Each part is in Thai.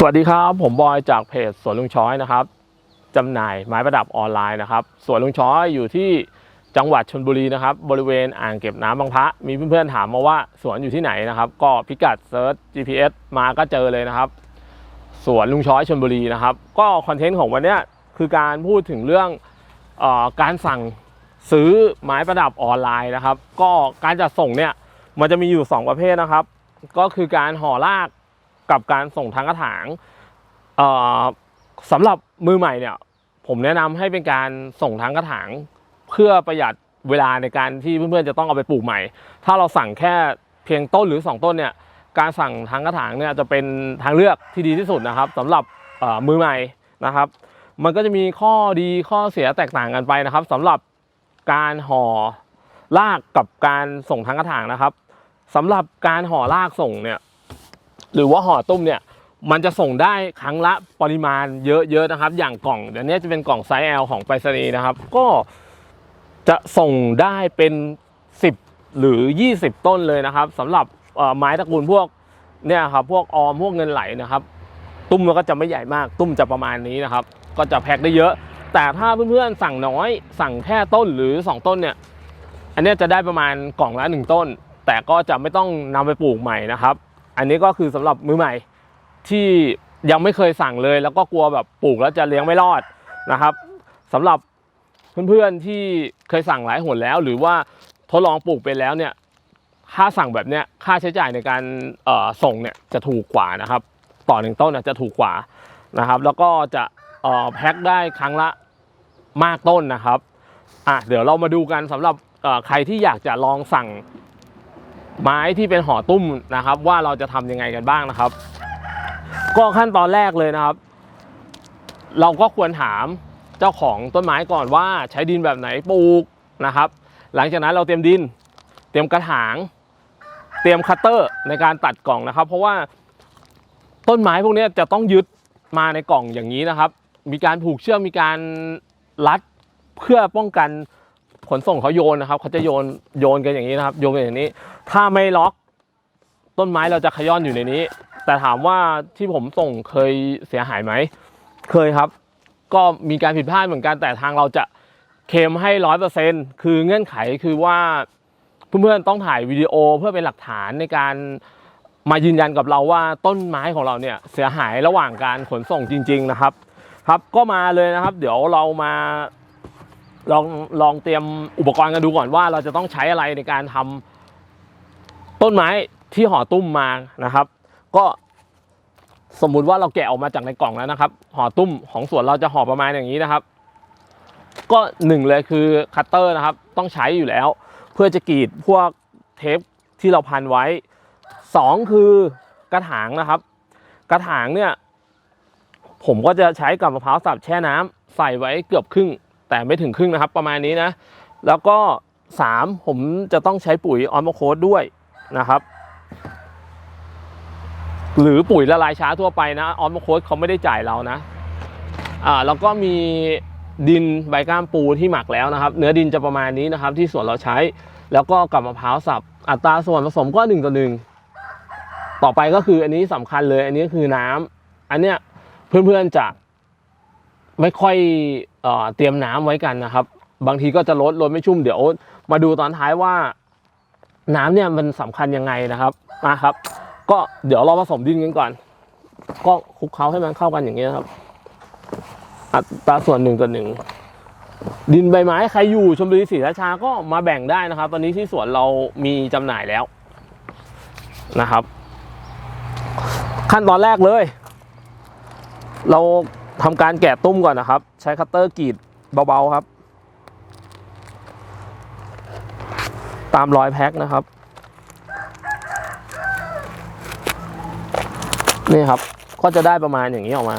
สวัสดีครับผมบอยจากเพจสวนลุงช้อยนะครับจำหน่ายไม้ประดับออนไลน์นะครับสวนลุงช้อยอยู่ที่จังหวัดชนบุรีนะครับ บริเวณอ่างเก็บน้ำบางพระมีเพื่อนๆถามมาว่าสวนอยู่ที่ไหนนะครับ ก็พิกัดเซิร์ช GPS มาก็เจอเลยนะครับสวนลุงช้อยชนบุรีนะครับ ก็คอนเทนต์ของวันนี้คือการพูดถึงเรื่องออการสั่งซื้อไม้ประดับออนไลน์นะครับ ก็การจัดส่งเนี่ยมันจะมีอยู่ 2 ประเภทนะครับ ก็คือการห่อลาก กับการส่งทางกระถางสำหรับมือใหม่เนี่ย ผมแนะนำให้เป็นการส่งทางกระถาง เพื่อประหยัดเวลาในการที่เพื่อนๆจะต้องเอาไปปลูกใหม่ ถ้าเราสั่งแค่เพียงต้นหรือ 2 ต้นเนี่ย การสั่งทางกระถางเนี่ยจะเป็นทางเลือกที่ดีที่สุดนะครับสำหรับมือใหม่นะครับ มันก็จะมีข้อดีข้อเสียแตกต่างกันไปนะครับสำหรับการห่อลากกับการส่งทางกระถางนะครับสำหรับการห่อลากส่งเนี่ย หรือว่าห่อตุ้มเนี่ยมันจะส่งได้ครั้งละปริมาณเยอะๆนะครับ อย่างกล่องเดี๋ยวนี้จะเป็นกล่องไซส์ L ของไปรษณีย์นะครับ ก็จะส่งได้เป็น 10 หรือ 20 ต้นเลยนะครับสำหรับไม้ตระกูลพวกเนี่ยครับพวกออมพวกเงินไหลนะครับ ตุ้มมันก็จะไม่ใหญ่มาก ตุ้มจะประมาณนี้นะครับ ก็จะแพ็คได้เยอะ แต่ถ้าเพื่อนๆสั่งน้อย สั่งแค่ต้นหรือ 2 ต้นเนี่ยอันนี้จะได้ประมาณกล่องละ 1 ต้น แต่ก็จะไม่ต้องนำไปปลูกใหม่นะครับ อันนี้ก็คือสำหรับมือใหม่ที่ยังไม่เคยสั่งเลย แล้วก็กลัวแบบปลูกแล้วจะเลี้ยงไม่รอดนะครับสำหรับเพื่อนๆที่เคยสั่งหลายหนแล้ว หรือว่าทดลองปลูกไปแล้วเนี่ยค่าสั่งแบบเนี้ยค่าใช้จ่ายในการส่งเนี่ยจะถูกกว่านะครับ ต่อหนึ่งต้นน่ะจะถูกกว่านะครับ แล้วก็จะแพ็คได้ครั้งละมากต้นนะครับอะเดี๋ยวเรามาดูกันสำหรับใครที่อยากจะลองสั่ง ไม้ที่เป็นห่อตุ้มนะครับ ว่าเราจะทำยังไงกันบ้างนะครับ ก็ขั้นตอนแรกเลยนะครับ เราก็ควรถามเจ้าของต้นไม้ก่อนว่าใช้ดินแบบไหนปลูกนะครับ หลังจากนั้นเราเตรียมดิน เตรียมกระถาง เตรียมคัตเตอร์ในการตัดกล่องนะครับ เพราะว่าต้นไม้พวกนี้จะต้องยึดมาในกล่องอย่างนี้นะครับ มีการผูกเชือกมีการรัดเพื่อป้องกันขนส่งเขาโยนนะครับเขาจะโยนโยนกันอย่างนี้นะครับ โยนกันอย่างนี้ ถ้าไม่ล็อก ต้นไม้เราจะขย้อนอยู่ในนี้ แต่ถามว่าที่ผมส่งเคยเสียหายไหม เคยครับ ก็มีการผิดพลาดเหมือนกันแต่ทางเราจะเคมให้ร้อยเปอร์เซ็นคือเงื่อนไขคือว่าเพื่อนๆต้องถ่ายวิดีโอเพื่อเป็นหลักฐานในการมายืนยันกับเราว่าต้นไม้ของเราเนี่ยเสียหายระหว่างการขนส่งจริง ๆนะครับ ครับก็มาเลยนะครับ เดี๋ยวเรามาลองลองเตรียมอุปกรณ์กันดูก่อนว่าเราจะต้องใช้อะไรในการทำ ต้นไม้ที่ห่อตุ้มมานะครับ ก็สมมุติว่าเราแกะออกมาจากในกล่องแล้วนะครับ ห่อตุ้มของสวนเราจะห่อประมาณอย่างนี้นะครับ ก็หนึ่งเลยคือคัตเตอร์นะครับ ต้องใช้อยู่แล้ว เพื่อจะกรีดพวกเทปที่เราพันไว้สองคือกระถางนะครับ กระถางเนี่ย ผมก็จะใช้กับมะพร้าวสับแช่น้ำใส่ไว้เกือบครึ่ง แต่ไม่ถึงครึ่งนะครับ ประมาณนี้นะ แล้วก็3ผมจะต้องใช้ปุ๋ยออนโมโคดด้วย นะครับ หรือปุ๋ยละลายช้าทั่วไปนะออนโมโคดเขาไม่ได้จ่ายเรานะอ่าแล้วก็มีดินใบก้ามปูที่หมักแล้วนะครับ เนื้อดินจะประมาณนี้นะครับ ที่สวนเราใช้แล้วก็กับมะพร้าวสับอัตราส่วนผสมก็1ต่อหนึ่งต่อไปก็คืออันนี้สำคัญเลย อันนี้คือน้ำอันเนี้ยเพื่อนๆจะไม่ค่อยเอเตรียมน้ำไว้กันนะครับ บางทีก็จะลดลดไม่ชุ่มเดี๋ยว มาดูตอนท้ายว่า น้ำเนี่ยมันสำคัญยังไงนะครับนะครับ ก็เดี๋ยวเราผสมดินกันก่อน ก็คลุกเคล้าให้มันเข้ากันอย่างนี้ยนะครับ อัตราส่วนหนึ่งต่อหนึ่งดินใบไม้ใครอยู่ชมบุรีศรีราชาก็มาแบ่งได้นะครับ ตอนนี้ที่สวนเรามีจำหน่ายแล้วนะครับ ขั้นตอนแรกเลย เราทำการแกะตุ้มก่อนนะครับ ใช้คัตเตอร์กรีดเบาๆครับ ตามรอยแพ็คนะครับ นี่ครับ ก็จะได้ประมาณอย่างนี้ออกมา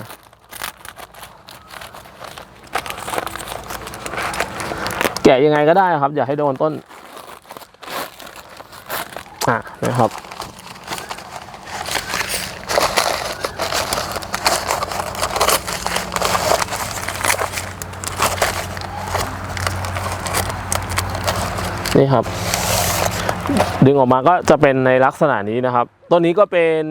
แกะยังไงก็ได้ครับ อย่าให้โดนต้น อะนะครับ นี่ครับ ดึงออกมาก็จะเป็นในลักษณะนี้นะครับตัวนี้ก็เป็น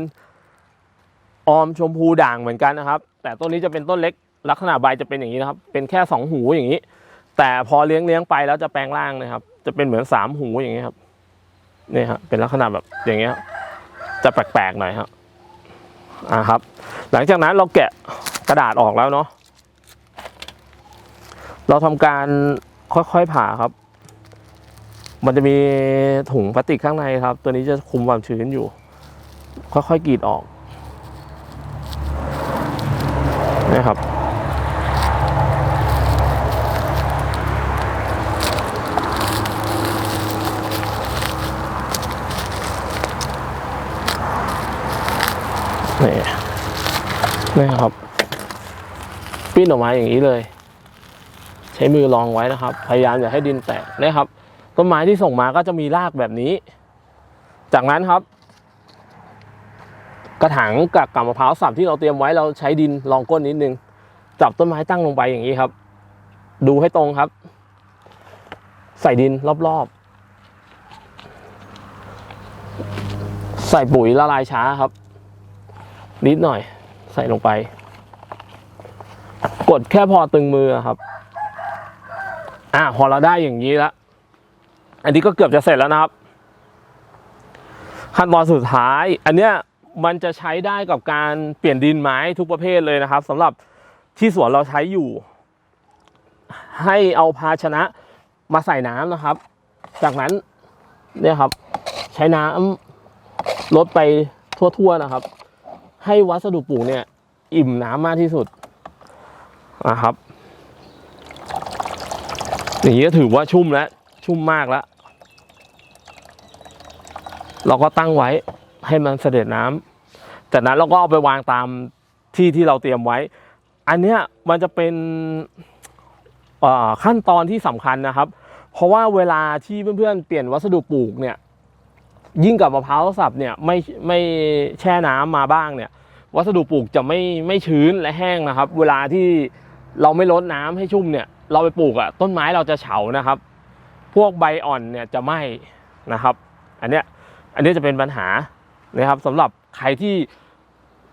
ออมชมพูด่างเหมือนกันนะครับ แต่ต้นนี้จะเป็นต้นเล็กลักษณะใบจะเป็นอย่างนี้นะครับ เป็นแค่สองหูอย่างนี้ แต่พอเลี้ยงเลี้ยงไปแล้วจะแปลงร่างนะครับ จะเป็นเหมือนสามหูอย่างนี้ครับนี่ครับเป็นลักษณะแบบอย่างเงี้ยจะแปลกๆหน่อยครับอ่าครับ หลังจากนั้นเราแกะกระดาษออกแล้วเนาะเราทำการค่อยๆผ่าครับ มันจะมีถุงพลาสติกข้างในครับ ตัวนี้จะคุมความชื้นอยู่ ค่อยๆกรีดออกนะครับ นี่นี่ครับ ปิ้นออกมาอย่างนี้เลย ใช้มือรองไว้นะครับ พยายามอย่าให้ดินแตกนะครับ ต้นไม้ที่ส่งมาก็จะมีรากแบบนี้ จากนั้นครับ กระถางกับกับมะพร้าวสับที่เราเตรียมไว้เราใช้ดินรองก้นนิดนึง จับต้นไม้ตั้งลงไปอย่างนี้ครับ ดูให้ตรงครับ ใส่ดินรอบๆ ใส่ปุ๋ยละลายช้าครับ นิดหน่อย ใส่ลงไป กดแค่พอตึงมือครับ อ่าพอเราได้อย่างนี้แล้ว อันนี้ก็เกือบจะเสร็จแล้วนะครับ ขั้นตอนสุดท้าย อันเนี้ยมันจะใช้ได้กับการเปลี่ยนดินไม้ทุกประเภทเลยนะครับสำหรับที่สวนเราใช้อยู่ ให้เอาภาชนะมาใส่น้ำนะครับ จากนั้นเนี่ยครับ ใช้น้ำลดไปทั่วๆนะครับ ให้วัสดุปลูกเนี่ย อิ่มน้ำมากที่สุดนะครับอย่างนี้ก็ถือว่าชุ่มแล้ว ชุ่มมากแล้ว เราก็ตั้งไว้ให้มันเสด็จน้ำจากนั้นเราก็เอาไปวางตามที่ที่เราเตรียมไว้ อันเนี้ยมันจะเป็นขั้นตอนที่สำคัญนะครับ เพราะว่าเวลาที่เพื่อนๆเปลี่ยนวัสดุปลูกเนี่ย ยิ่งกับมะพร้าวสับเนี่ยไม่ไม่แช่น้ำมาบ้างเนี่ย วัสดุปลูกจะไม่ไม่ชื้นและแห้งนะครับ เวลาที่เราไม่ลดน้ำให้ชุ่มเนี่ย เราไปปลูกอะ่ะต้นไม้เราจะเฉานะครับ พวกใบอ่อนเนี่ยจะไหม้นะครับ อันเนี้ยอันนี้จะเป็นปัญหานะครับสำหรับใครที่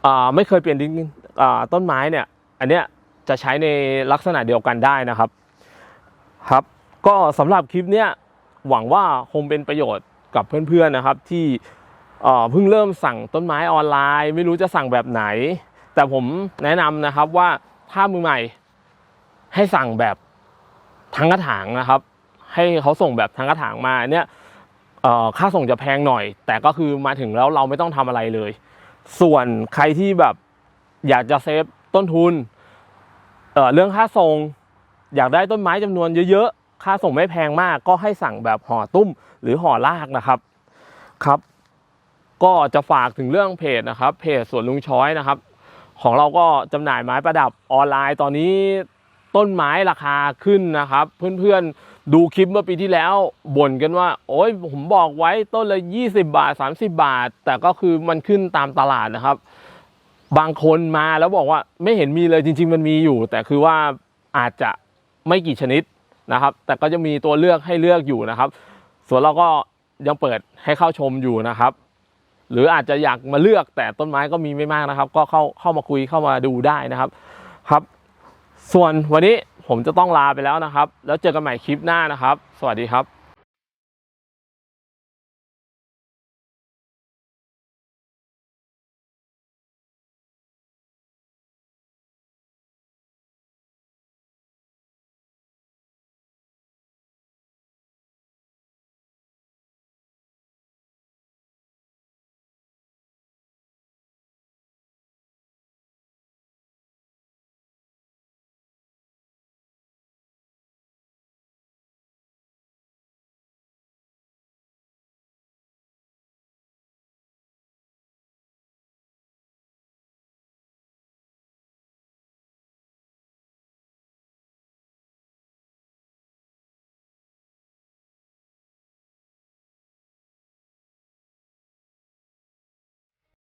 อ่าไม่เคยเปลี่ยนดินอ่าต้นไม้เนี่ยอันเนี้ยจะใช้ในลักษณะเดียวกันได้นะครับครับ ก็สำหรับคลิปเนี้ยหวังว่าคงเป็นประโยชน์กับเพื่อนๆนะครับที่เอ่อเพิ่งเริ่มสั่งต้นไม้ออนไลน์ ไม่รู้จะสั่งแบบไหน แต่ผมแนะนำนะครับว่าถ้ามือใหม่ให้สั่งแบบทั้งกระถางนะครับ ให้เขาส่งแบบทั้งกระถางมาเนี่ยค่าส่งจะแพงหน่อย แต่ก็คือมาถึงแล้วเราไม่ต้องทำอะไรเลย ส่วนใครที่แบบอยากจะเซฟต้นทุนเเรื่องค่าส่งอยากได้ต้นไม้จำนวนเยอะๆ ค่าส่งไม่แพงมาก ก็ให้สั่งแบบห่อตุ้มหรือห่อลากนะครับครับ ก็จะฝากถึงเรื่องเพจนะครับ เพจสวนลุงช้อยนะครับ ของเราก็จำหน่ายไม้ประดับออนไลน์ตอนนี้ต้นไม้ราคาขึ้นนะครับ เพื่อนๆ ดูคลิปเมื่อปีที่แล้วบ่นกันว่า โอ้ยผมบอกไว้ต้นละ 20 บาท 30 บาท แต่ก็คือมันขึ้นตามตลาดนะครับ บางคนมาแล้วบอกว่าไม่เห็นมีเลยจริง ๆ มันมีอยู่ แต่คือว่าอาจจะไม่กี่ชนิดนะครับ แต่ก็จะมีตัวเลือกให้เลือกอยู่นะครับ ส่วนเราก็ยังเปิดให้เข้าชมอยู่นะครับ หรืออาจจะอยากมาเลือกแต่ต้นไม้ก็มีไม่มากนะครับ ก็เข้าเข้ามาคุยเข้ามาดูได้นะครับครับ ส่วนวันนี้ ผมจะต้องลาไปแล้วนะครับ แล้วเจอกันใหม่คลิปหน้านะครับ สวัสดีครับ